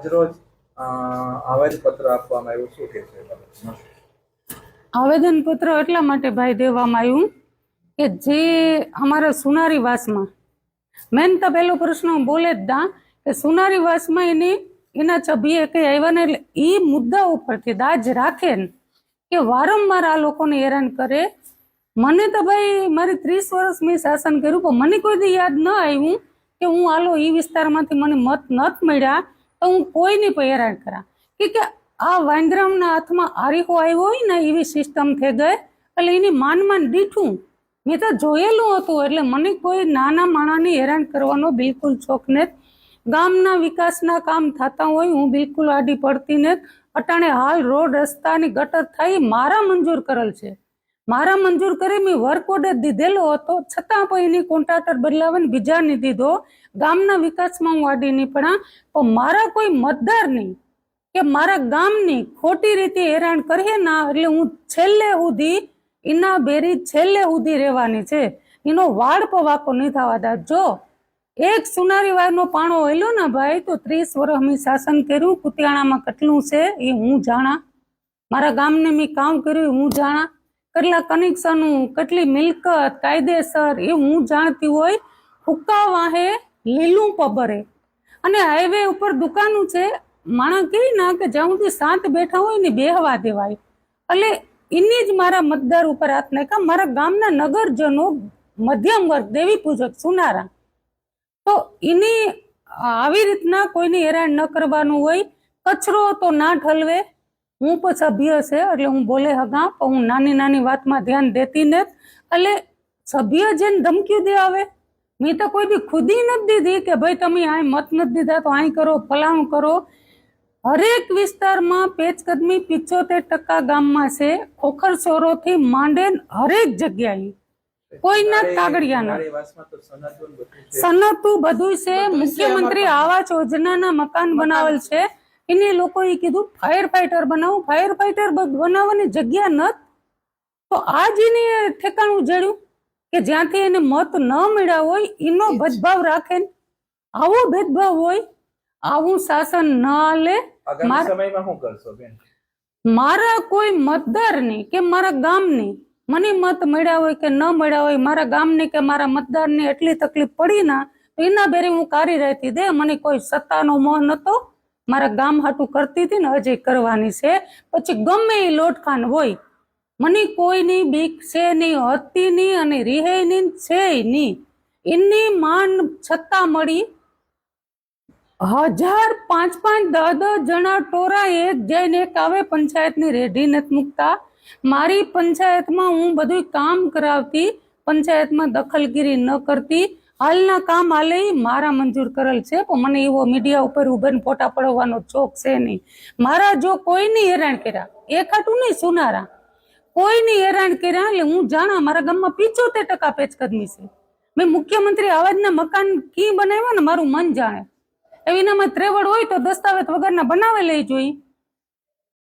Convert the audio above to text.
આજરોજ આવેદનપત્ર આપવામાં આવ્યું. શું કે છે આવેદનપત્ર એટલા માટે ભાઈ દેવામાં આવ્યું કે જે અમારા સુનારી વાસમાં મેન તો પહેલો પ્રશ્ન બોલે જ દા કે સુનારી વાસમાં એની, એના છબીએ કઈ આવ્યા ને એટલે એ મુદ્દા ઉપરથી દાજ રાખે ને કે વારંવાર આ લોકોને હેરાન કરે. મને તો ભાઈ મારી ત્રીસ વર્ષ મેં શાસન કર્યું પણ મને કોઈ યાદ ન આવ્યું કે હું આલો એ વિસ્તારમાંથી મને મત નત મળ્યા. તો હું કોઈને પણ હેરાન કરા. કે આ વાંદરામના હાથમાં આરીકો આવ્યો હોય ને એવી સિસ્ટમ થઈ ગઈ, એટલે એની માન દીઠું મેં તો જોયેલું હતું, એટલે મને કોઈ નાના માણાને હેરાન કરવાનો બિલકુલ શોખ નથી. ગામના વિકાસના કામ થતા હોય, હું બિલકુલ આડી પડતી નથી. અટાણે હાલ રોડ રસ્તાની ગટર થઈ મારા મંજૂર કરેલ છે. મારા મંજૂર કરી મેં વર્ક ઓર્ડર દીધેલો હતો. છતાં પણ એની કોન્ટ્રાક્ટર બદલાવીને બીજાને દીધો. ગામના વિકાસમાં હું આડી નહીં પડા પણ મારા કોઈ મતદાર નહીં કે મારા ગામની ખોટી રીતે હેરાન કરીએ ના એટલે હું છેલ્લે સુધી એના બેરી છેલ્લે સુધી રહેવાની છે. એનો વાળ પવાકો નહીં થવા દા. જો એક સુનારી વારનો પાણો હોયલો ને ભાઈ, તો ત્રીસ વર્ષ મેં શાસન કર્યું. કુતિયાણામાં કેટલું છે એ હું જાણા. મારા ગામને મેં કામ કર્યું હું જાણા. કેટલા કનેક્શનો કેટલી મિલકત, કાયદેસર, એ હું જાણતી હોય હુક્કા વાહે લીલું પબરે. અને હાઈવે ઉપર દુકાનું છે, માણસ કહે ના કે જ્યાં સુધી શાંત બેઠા હોય ને બેહવા દેવાય. એટલે એની જ મારા મતદાર ઉપર હાથ નાખ્યા. મારા ગામના નગરજનો મધ્યમ વર્ગ, દેવી પૂજક, સુનારા. તો એની આવી રીતના કોઈને હેરાન ન કરવાનું હોય. કચરો તો ના ઠલવે. હું પણ સભ્ય છે એટલે હું બોલે હગા પણ હું નાની નાની વાતમાં ધ્યાન દેતી ને એટલે સભ્ય જેને ધમકી દે આવે મેં તો કોઈ બી ખુદી નથી દીધી કે ભાઈ તમે આ મત નથી દીધા તો અહીં કરો ફલાણું કરો. હરેક વિસ્તારમાં પેચકદમી પિચોતેર ટકા ગામમાં છે ખોખર ચોરોથી માંડે હરેક જગ્યાએ. કોઈના કાગડિયાના. સનતું બધું છે મુખ્યમંત્રી આવાસ યોજનાના મકાન બનાવેલ છે. એને લોકોએ કીધું ફાયર ફાઇટર બનાવું ફાયર ફાઇટર બનાવવાની જગ્યા નત. તો આ જેને ઠેકાણું જડ્યું કે જ્યાંથી એને મત ન મળ્યા હોય એનો ભેદભાવ રાખે આવો ભેદભાવ હોય આવું શાસન ન લે માર- કોઈ મતદારની કે મારા ગામની મને મત મળ્યા હોય કે ન મળ્યા હોય મારા ગામની કે મારા મતદારની એટલી તકલીફ પડી ના એના ભેરે હું કારી રહેતી દે. મને કોઈ સત્તાનો મોહ નતો. મારા ગામ હાટું કરતી હતી ને હજી કરવાની છે. પછી ગમે એ લોટખાન હોય, મને કોઈની બીક છે નહીં હતી નહીં અને રીહે નહીં છે નહીં એની માન છતાં મળી હજાર પાંચ પાંચ દસ દસ જણા ટોરા એક જઈને એક આવે પંચાયતની રેઢી નથી મૂકતા. મારી પંચાયતમાં હું બધું કામ કરાવતી, પંચાયતમાં દખલગીરી ન કરતી. હાલના કામ હાલે મારા મંજૂર કરેલ છે, પણ મને એવો મીડિયા ઉપર ઉભેને ફોટા પડવાનો ચોક છે નહીં. મારા જો કોઈની હેરાન કર્યા, એકાટું નહીં, સુનારા. કોઈની હેરાન કર્યા, એટલે હું જાણા મારા ગામમાં પિચોતેર ટકા પેચકદમી છે. મેં મુખ્યમંત્રી આવાજના મકાન કી બનાવ્યા ને મારું મન જાણે. એવીનામાં ત્રેવડ હોય તો દસ્તાવેજ વગરના બનાવે લઈ જોઈ